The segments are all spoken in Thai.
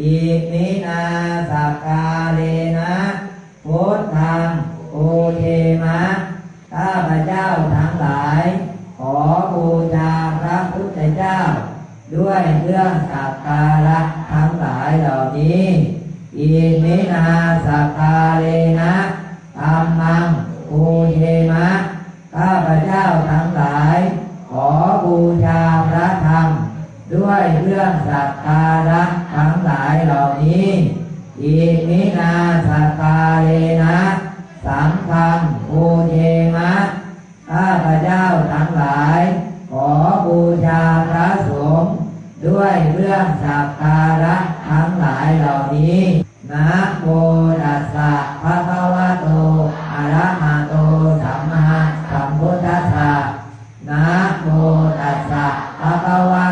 อิมินาสักกาเลนะพุทธังอุเทมะข้าพเจ้าทั้งหลาย ขอบูชาพระพุทธเจ้า ด้วยเครื่องสักการะทั้งหลายเหล่านี้อิมินาสักกาเลนะธรรมังอุเทมะข้าพเจ้าทั้งหลาย ขอบูชา ด้วยเครื่องสักการะทั้งหลายเหล่านี้อิมินาสักกาเลนะสังฆังอุเทมะข้าพระเจ้าทั้งหลาย ขอบูชาพระสงฆ์ด้วยเครื่องสักการะทั้งหลายเหล่านี้นะโมตัสสะภะคะวะโตอะระหะโตสัมมาสัมพุทธัสสะนะโมตัสสะภะคะวะ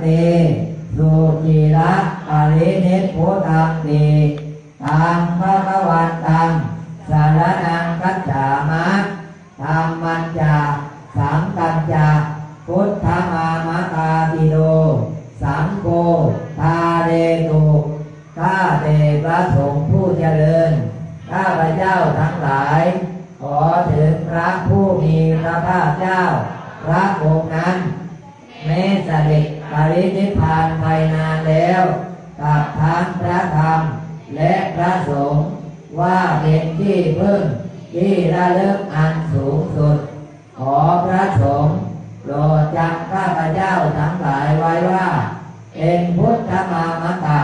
เตสุจิระปรินิพพุตังติตังภะคะวันตังสารนังคัจฉามะธรรมันจาสังกัญจาพุทธมามะตาติโดสังโฆทาเรตุข้าแต่พระสงฆ์ผู้เจริญ ข้าพระเจ้าทั้งหลาย ขอถึงพระผู้มีพระภาคเจ้า พระองค์นั้นแม้เสด็จ รินิพพานไปนานแล้วกับทั้งพระธรรมและพระสงฆ์ว่าเป็นที่พึ่งที่ระลึกอันสูงสุด ขอพระสงฆ์โปรดจำข้าพเจ้าทั้งหลายไว้ว่า เป็นพุทธมามตะ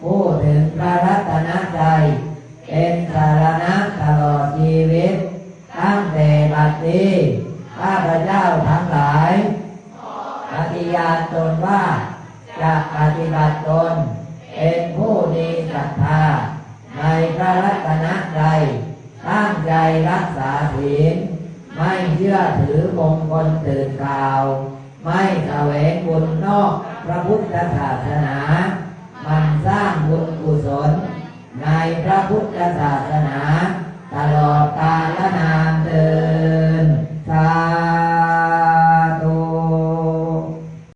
ผู้ถึงพระรัตนใจเป็นสารณะตลอดชีวิต ตั้งแต่บัดนี้ข้าพเจ้าทั้งหลาย ปฏิญาณตนว่า จะปฏิบัติตน เป็นผู้มีศรัทธา ในพระรัตนใจยตั้งใจรักษาศีลไม่เชื่อถือมงคลตื่นข่าว ไม่แสวงบุญนอกพระพุทธศาสนา มันสร้างบุญกุศล ในพระพุทธศาสนา ตลอดกาลนานเดิ